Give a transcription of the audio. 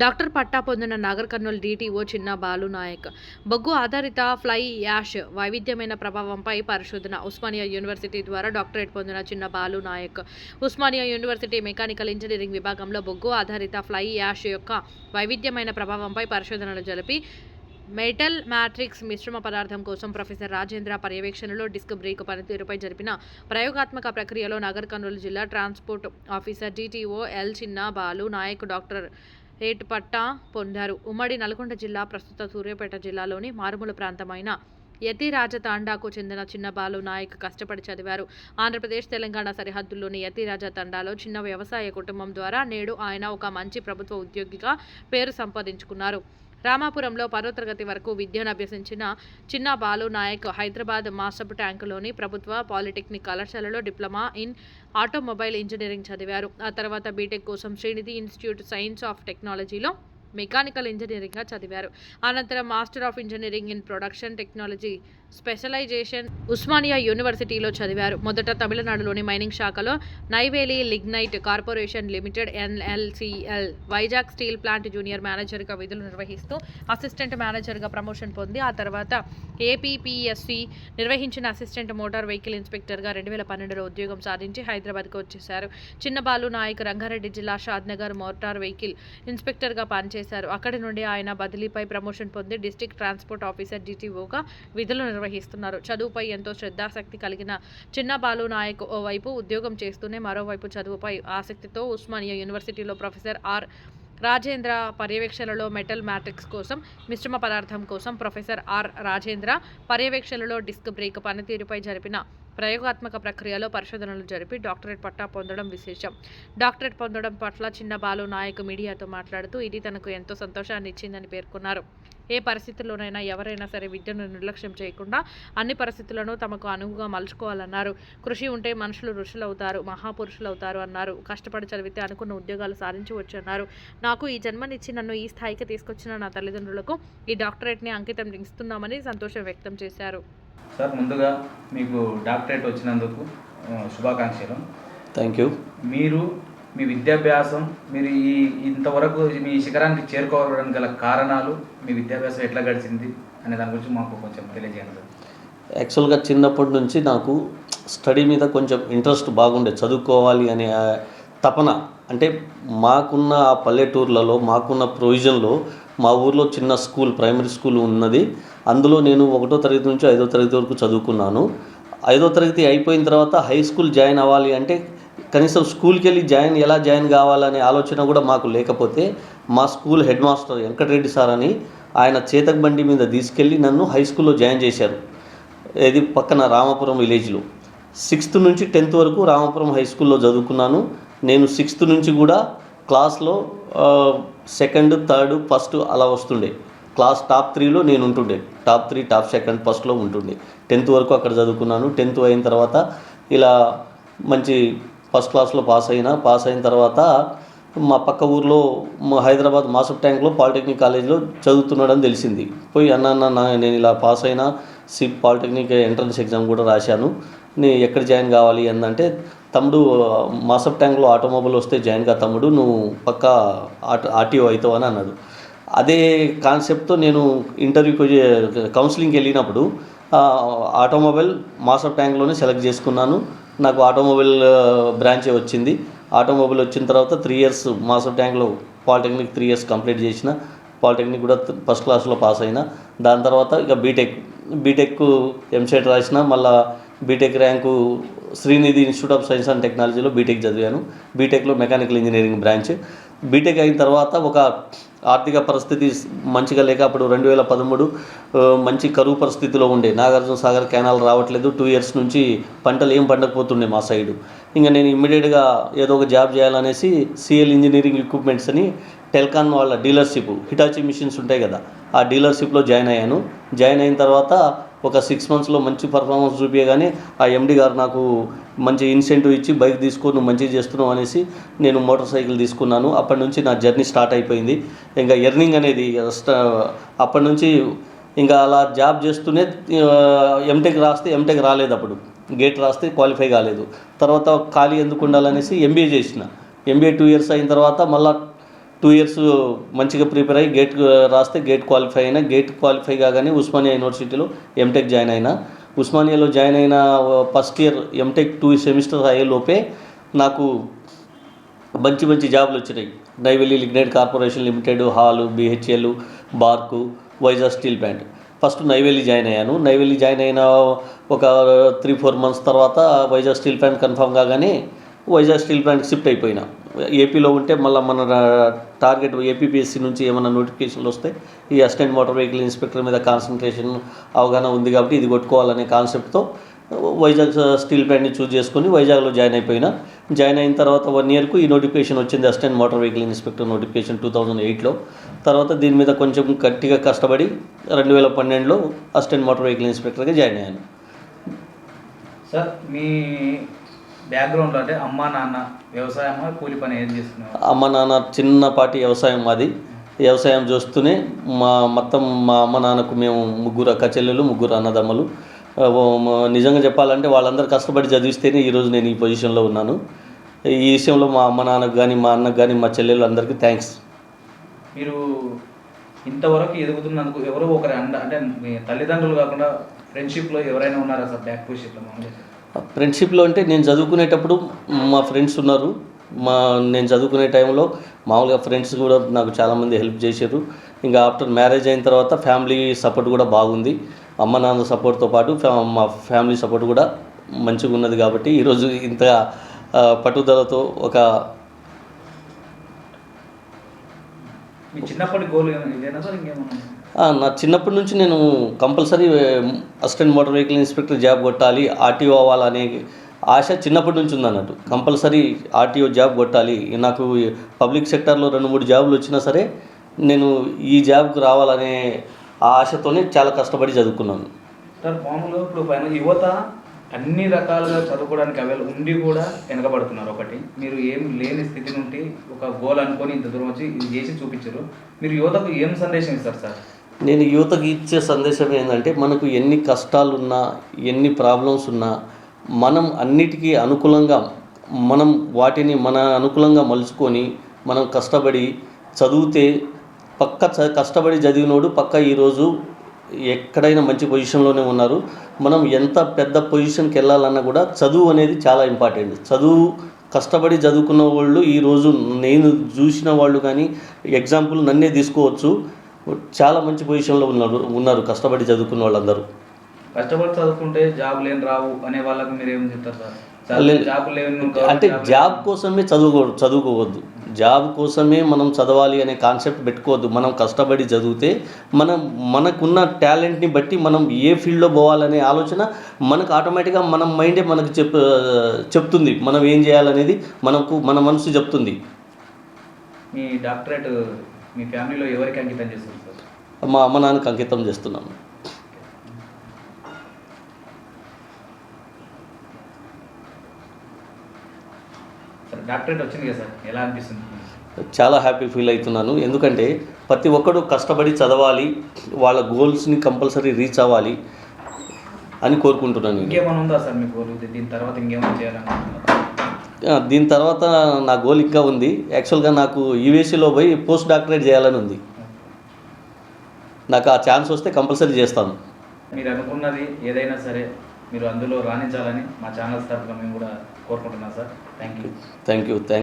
Doctor పట్టా పొందిన Nagar Kurnool DTO చిన్న బాలు నాయక్. బొగ్గు ఆధారిత ఫ్లై యాష్ వైవిధ్యమైన ప్రభావంపై పరిశోధన ఉస్మానియా యూనివర్సిటీ ద్వారా డాక్టరేట్ పొందిన Chinna Balu Naik. Osmania university mechanical engineering విభాగంలో బొగ్గు ఆధారిత ఫ్లై యాష్ యొక్క వైవిధ్యమైన ప్రభావంపై పరిశోధనలు జరిపి మెటల్ మ్యాట్రిక్స్ మిశ్రమ పదార్థం కోసం ప్రొఫెసర్ రాజేంద్ర పర్యవేక్షణలో డిస్క్ బ్రేక్ పనితీరుపై జరిపిన ప్రయోగాత్మక ప్రక్రియలో నగర్ కర్నూలు జిల్లా transport officer DTO L Chinna Balu Naik doctorate పట్టా పొందారు. ఉమ్మడి నల్గొండ జిల్లా ప్రస్తుత సూర్యాపేట జిల్లాలోని మారుమూల ప్రాంతమైన యతిరాజ తాండాకు చెందిన చిన్న బాలు నాయక్ కష్టపడి చదివారు. ఆంధ్రప్రదేశ్ తెలంగాణ సరిహద్దుల్లోని యతిరాజ తండాలో చిన్న వ్యవసాయ కుటుంబం ద్వారా నేడు ఆయన ఒక మంచి ప్రభుత్వ ఉద్యోగిగా పేరు సంపాదించుకున్నారు. రామాపురంలో పదో తరగతి వరకు విద్యను అభ్యసించిన చిన్న బాలు నాయక్ హైదరాబాద్ మాసబ్ ట్యాంకులోని ప్రభుత్వ పాలిటెక్నిక్ కళాశాలలో డిప్లొమా ఇన్ ఆటోమొబైల్ ఇంజనీరింగ్ చదివారు. ఆ తర్వాత బీటెక్ కోసం శ్రీనిధి ఇన్స్టిట్యూట్ సైన్స్ ఆఫ్ టెక్నాలజీలో మెకానికల్ ఇంజనీరింగ్గా చదివారు. అనంతరం master of engineering in production technology specialization. Osmania యూనివర్సిటీలో చదివారు. మొదట తమిళనాడులోని మైనింగ్ శాఖలో Neyveli lignite corporation limited NLCL Vizag steel plant junior మేనేజర్గా విధులు నిర్వహిస్తూ అసిస్టెంట్ మేనేజర్గా ప్రమోషన్ పొంది ఆ తర్వాత ఏపీపీఎస్సి నిర్వహించిన అసిస్టెంట్ మోటార్ వెహికల్ ఇన్స్పెక్టర్గా రెండు వేల పన్నెండులో ఉద్యోగం సాధించి హైదరాబాద్కు వచ్చేశారు. చిన్నబాలు నాయక్ రంగారెడ్డి జిల్లా షాద్నగర్ మోటార్ వెహికల్ ఇన్స్పెక్టర్గా పనిచేశారు. అక్కడి నుండి ఆయన బదిలీపై ప్రమోషన్ పొంది డిస్టిక్ ట్రాన్స్పోర్ట్ ఆఫీసర్ డిటిఓగా విధులు నిర్వహిస్తున్నారు. చదువుపై ఎంతో శ్రద్ధాసక్తి కలిగిన చిన్న బాలు నాయక్ ఓవైపు ఉద్యోగం చేస్తూనే మరోవైపు చదువుపై ఆసక్తితో ఉస్మానియా యూనివర్సిటీలో ప్రొఫెసర్ ఆర్ రాజేంద్ర పర్యవేక్షణలో మెటల్ మ్యాట్రిక్స్ కోసం మిశ్రమ పదార్థం కోసం ప్రొఫెసర్ ఆర్ రాజేంద్ర పర్యవేక్షణలో డిస్క్ బ్రేక్ పనితీరుపై జరిపిన ప్రయోగాత్మక ప్రక్రియలో పరిశోధనలు జరిపి డాక్టరేట్ పట్టా పొందడం విశేషం. డాక్టరేట్ పొందడం పట్ల చిన్న బాలు నాయక్ మీడియాతో మాట్లాడుతూ ఇది తనకు ఎంతో సంతోషాన్ని ఇచ్చిందని పేర్కొన్నారు. ఏ పరిస్థితుల్లోనైనా ఎవరైనా సరే విద్యను నిర్లక్ష్యం చేయకుండా అన్ని పరిస్థితులను తమకు అనువుగా మలుచుకోవాలన్నారు. కృషి ఉంటే మనుషులు ఋషులు అవుతారు మహాపురుషులు అవుతారు అన్నారు. కష్టపడి చదివితే అనుకున్న ఉద్యోగాలు సాధించవచ్చు అన్నారు నాకు ఈ జన్మనిచ్చి నన్ను ఈ స్థాయికి తీసుకొచ్చిన నా తల్లిదండ్రులకు ఈ డాక్టరేట్ని అంకితం ఇస్తున్నామని సంతోషం వ్యక్తం చేశారు. సార్ ముందుగా మీకు డాక్టరేట్ వచ్చినందుకు శుభాకాంక్షలు. థ్యాంక్ యూ మీరు మీ విద్యాభ్యాసం మీరు ఈ ఇంతవరకు మీ శిఖరానికి చేరుకోవడానికి గల కారణాలు మీ విద్యాభ్యాసం ఎట్లా గడిచింది అనే దాని గురించి మాకు కొంచెం తెలియజేయండి యాక్చువల్గా చిన్నప్పటి నుంచి నాకు స్టడీ మీద కొంచెం ఇంట్రెస్ట్ బాగుండే చదువుకోవాలి అనే తపన. అంటే మాకున్న ఆ పల్లెటూర్లలో మాకున్న ప్రొవిజన్లో మా ఊర్లో చిన్న స్కూల్ ప్రైమరీ స్కూల్ ఉన్నది. అందులో నేను ఒకటో తరగతి నుంచి ఐదో తరగతి వరకు చదువుకున్నాను. ఐదో తరగతి అయిపోయిన తర్వాత హై స్కూల్ జాయిన్ అవ్వాలి అంటే కనీసం స్కూల్కి వెళ్ళి జాయిన్ ఎలా జాయిన్ కావాలనే ఆలోచన కూడా మాకు లేకపోతే మా school head master Venkatareddy sir అని ఆయన చేతక్ బండి మీద తీసుకెళ్ళి నన్ను హై స్కూల్లో జాయిన్ చేశారు. ఇది పక్కన రామాపురం విలేజ్లో. సిక్స్త్ నుంచి టెన్త్ వరకు రామాపురం హై స్కూల్లో చదువుకున్నాను. నేను సిక్స్త్ నుంచి కూడా క్లాస్లో సెకండ్ థర్డ్ ఫస్ట్ అలా వస్తుండే. క్లాస్ టాప్ త్రీలో నేను ఉంటుండే. టాప్ త్రీ టాప్ సెకండ్ ఫస్ట్లో ఉంటుండే. టెన్త్ వరకు అక్కడ చదువుకున్నాను. టెన్త్ అయిన తర్వాత ఇలా మంచి ఫస్ట్ క్లాస్లో పాస్ అయినా పాస్ అయిన తర్వాత మా పక్క ఊర్లో మా హైదరాబాద్ మాసప్ ట్యాంక్లో పాలిటెక్నిక్ కాలేజ్లో చదువుతున్నాడని తెలిసింది. పోయి అన్న అన్న నా- నేను ఇలా పాస్ అయినా సిప్ పాలిటెక్నిక్ ఎంట్రన్స్ ఎగ్జామ్ కూడా రాశాను. నేను ఎక్కడ జాయిన్ కావాలి అందంటే తమ్ముడు మాసప్ ట్యాంక్లో ఆటోమొబైల్ వస్తే జాయిన్ కా తమ్ముడు నువ్వు పక్క ఆట ఆర్టీఓ అవుతావు అని అన్నాడు. అదే కాన్సెప్ట్తో నేను ఇంటర్వ్యూకి కౌన్సిలింగ్కి వెళ్ళినప్పుడు ఆటోమొబైల్ మాసప్ ట్యాంక్లోనే సెలెక్ట్ చేసుకున్నాను. నాకు ఆటోమొబైల్ బ్రాంచే వచ్చింది. ఆటోమొబైల్ వచ్చిన తర్వాత త్రీ ఇయర్స్ మాస్టర్ ట్యాంక్లో పాలిటెక్నిక్ త్రీ ఇయర్స్ కంప్లీట్ చేసిన. పాలిటెక్నిక్ కూడా ఫస్ట్ క్లాస్లో పాస్ అయినా. దాని తర్వాత ఇక బీటెక్ బీటెక్ ఎంసెట్ రాసిన. మళ్ళా BTech rank Srinidhi institute of science and టెక్నాలజీలో బీటెక్ చదివాను. బీటెక్లో మెకానికల్ ఇంజనీరింగ్ బ్రాంచ్. బీటెక్ అయిన తర్వాత ఒక ఆర్థిక పరిస్థితి మంచిగా లేక అప్పుడు రెండు వేల పదమూడు మంచి కరువు పరిస్థితిలో ఉండే. నాగార్జున సాగర్ కెనాల్ రావట్లేదు. టూ ఇయర్స్ నుంచి పంటలు ఏం పండకపోతుండే మా సైడు ఇంకా నేను ఇమ్మీడియట్గా ఏదో ఒక జాబ్ చేయాలనేసి సిఎల్ ఇంజనీరింగ్ ఎక్విప్మెంట్స్ అని టెల్కాన్ వాళ్ళ డీలర్షిప్ హిటాచి మిషన్స్ ఉంటాయి కదా. ఆ డీలర్షిప్లో జాయిన్ అయ్యాను. జాయిన్ అయిన తర్వాత ఒక సిక్స్ మంత్స్లో మంచి పర్ఫార్మెన్స్ చూపించగానే ఆ ఎండి గారు నాకు మంచి ఇన్సెంటివ్ ఇచ్చి బైక్ తీసుకో నువ్వు మంచిగా చేస్తున్నావు అనేసి నేను మోటార్ సైకిల్ తీసుకున్నాను. అప్పటి నుంచి నా జర్నీ స్టార్ట్ అయిపోయింది. ఇంకా ఎర్నింగ్ అనేది స్ట- అప్పటి నుంచి ఇంకా అలా జాబ్ చేస్తూనే ఎంటెక్ రాస్తే ఎంటెక్ రాలేదు అప్పుడు. గేట్ రాస్తే క్వాలిఫై కాలేదు. తర్వాత ఖాళీ ఎందుకు ఉండాలనేసి ఎంబీఏ చేసిన. ఎంబీఏ టూ ఇయర్స్ అయిన తర్వాత మళ్ళీ టూ ఇయర్స్ మంచిగా ప్రిపేర్ అయ్యి గేట్ రాస్తే గేట్ క్వాలిఫై అయినా గేట్ క్వాలిఫై కాగానే ఉస్మానియా యూనివర్సిటీలో ఎంటెక్ జాయిన్ అయినా. ఉస్మానియాలో జాయిన్ అయిన first year MTech two semester అయ్యేలోపే నాకు మంచి మంచి జాబులు వచ్చినాయి. Neyveli lignite corporation limited HAL BHEL BARC Vizag steel plant first Neyveli join అయ్యాను. నైవేలి జాయిన్ అయిన ఒక త్రీ ఫోర్ మంత్స్ తర్వాత వైజాగ్ స్టీల్ ప్లాంట్ కన్ఫర్మ్ కాగానే వైజాగ్ స్టీల్ ప్లాంట్ షిఫ్ట్ అయిపోయినా. ఏపీలో ఉంటే మళ్ళీ మన టార్గెట్ ఏపీపీఎస్సీ నుంచి ఏమైనా నోటిఫికేషన్లు వస్తే ఈ అసిస్టెంట్ మోటార్ వెహికల్ ఇన్స్పెక్టర్ మీద కాన్సన్ట్రేషన్ అవగాహన ఉంది కాబట్టి ఇది కొట్టుకోవాలనే కాన్సెప్ట్తో వైజాగ్ స్టీల్ ప్లాంట్ని చూజ్ చేసుకొని వైజాగ్లో జాయిన్ అయిపోయినా. జాయిన్ అయిన తర్వాత వన్ ఇయర్కు ఈ నోటిఫికేషన్ వచ్చింది assistant motor vehicle inspector notification two thousand ఎయిట్లో. తర్వాత దీని మీద కొంచెం గట్టిగా కష్టపడి రెండు వేల పన్నెండులో అసిస్టెంట్ మోటార్ వెహికల్ ఇన్స్పెక్టర్గా జాయిన్ అయ్యాను. సార్ మీ బ్యాక్గ్రౌండ్లో అంటే అమ్మా నాన్న వ్యవసాయమా కూలి పని ఏం చేస్తున్నారు అమ్మ నాన్న చిన్నపాటి వ్యవసాయం మాది వ్యవసాయం చూస్తూనే మా మొత్తం మా అమ్మ నాన్నకు మేము ముగ్గురు అక్క చెల్లెలు ముగ్గురు అన్నదమ్ములు. నిజంగా చెప్పాలంటే వాళ్ళందరూ కష్టపడి చదివిస్తేనే ఈరోజు నేను ఈ పొజిషన్లో ఉన్నాను. ఈ విషయంలో మా అమ్మ నాన్నకు కానీ మా అన్నకు కానీ మా చెల్లెలు అందరికీ థ్యాంక్స్ మీరు ఇంతవరకు ఎదుగుతున్నందుకు ఎవరో ఒకరి అండ అంటే మీ తల్లిదండ్రులు కాకుండా ఫ్రెండ్షిప్లో ఎవరైనా ఉన్నారా సార్? బ్యాక్ పొజిషన్లో మామూలుగా ఫ్రెండ్షిప్లో అంటే నేను చదువుకునేటప్పుడు మా ఫ్రెండ్స్ ఉన్నారు. మా నేను చదువుకునే టైంలో మామూలుగా ఫ్రెండ్స్ కూడా నాకు చాలామంది హెల్ప్ చేశారు. ఇంకా ఆఫ్టర్ మ్యారేజ్ అయిన తర్వాత ఫ్యామిలీ సపోర్ట్ కూడా బాగుంది. అమ్మ నాన్న సపోర్ట్తో పాటు ఫ్యా- మా ఫ్యామిలీ సపోర్ట్ కూడా మంచిగా ఉన్నది కాబట్టి ఈరోజు ఇంత పట్టుదలతో ఒక మీ చిన్నప్పటి గోల్ ఏమైనా నా చిన్నప్పటి నుంచి నేను compulsory assistant motor vehicle inspector job కొట్టాలి ఆర్టీఓ అవ్వాలనే ఆశ చిన్నప్పటి నుంచి ఉందన్నట్టు. కంపల్సరీ ఆర్టీఓ జాబ్ కొట్టాలి. నాకు పబ్లిక్ సెక్టర్లో రెండు మూడు జాబులు వచ్చినా సరే నేను ఈ జాబ్కు రావాలనే ఆ ఆశతోనే చాలా కష్టపడి చదువుకున్నాను. సార్ మామూలుగా ఇప్పుడు పైన యువత అన్ని రకాలుగా చదువుకోవడానికి అవైల ఉండి కూడా వెనకబడుతున్నారు ఒకటి. మీరు ఏం లేని స్థితి నుండి ఒక గోల్ అనుకొని ఇంత దూరం వచ్చి ఇది చేసి చూపించారు. మీరు యువతకు ఏం సందేశం ఇస్తారు సార్? నేను యువతకి ఇచ్చే సందేశం ఏంటంటే మనకు ఎన్ని కష్టాలు ఉన్నా ఎన్ని ప్రాబ్లమ్స్ ఉన్నా మనం అన్నిటికీ అనుకూలంగా మనం వాటిని మన అనుకూలంగా మలుచుకొని మనం కష్టపడి చదివితే పక్క చ- కష్టపడి చదివినోడు పక్క ఈరోజు ఎక్కడైనా మంచి పొజిషన్లోనే ఉన్నారు. మనం ఎంత పెద్ద పొజిషన్కి వెళ్ళాలన్నా కూడా చదువు అనేది చాలా ఇంపార్టెంట్. చదువు కష్టపడి చదువుకున్న వాళ్ళు ఈరోజు నేను చూసిన వాళ్ళు కానీ ఎగ్జాంపుల్ నన్నే తీసుకోవచ్చు. చాలా మంచి పొజిషన్లో ఉన్నారు ఉన్నారు. కష్టపడి చదువుకున్న వాళ్ళందరూ. కష్టపడి చదువుకుంటే జాబ్ లేని రావు అనే వాళ్ళకి మీరు ఏం చెప్తారు సార్? అంటే జాబ్ కోసమే చదువుకో చదువుకోవద్దు. జాబ్ కోసమే మనం చదవాలి అనే కాన్సెప్ట్ పెట్టుకోవద్దు. మనం కష్టపడి చదివితే మనం మనకున్న టాలెంట్ని బట్టి మనం ఏ ఫీల్డ్లో పోవాలనే ఆలోచన మనకు ఆటోమేటిక్గా మన మైండే మనకు చెప్ చెప్తుంది. మనం ఏం చేయాలనేది మనకు మన మనసు చెప్తుంది. మీ డాక్టరేట్ మీ ఫ్యామిలీలో ఎవరికి అంకితం చేస్తారు సార్? మా అమ్మ నాన్నకి అంకితం చేస్తున్నాను డాక్టరేట్ వచ్చింది కదా సార్ ఎలా అనిపిస్తుంది? చాలా హ్యాపీ ఫీల్ అవుతున్నాను. ఎందుకంటే ప్రతి ఒక్కడు కష్టపడి చదవాలి వాళ్ళ గోల్స్ని కంపల్సరీ రీచ్ అవ్వాలి అని కోరుకుంటున్నాను నేను. ఇంకేమైనా ఉందా సార్ మీ గోల్? దీని తర్వాత ఇంకేమైనా చేయాలనుకుంటున్నారు? ఆ, దీని తర్వాత నా గోల్ ఇంకా ఉంది. యాక్చువల్గా నాకు యూఎస్సీలో పోయి పోస్ట్ డాక్టరేట్ చేయాలని ఉంది. నాకు ఆ ఛాన్స్ వస్తే కంపల్సరీ చేస్తాను. మీరు అనుకున్నది ఏదైనా సరే మీరు అందులో రాణించాలని మా ఛానల్స్ తరఫున మేము కూడా కోరుకుంటున్నాం sir. Thank you thank you thank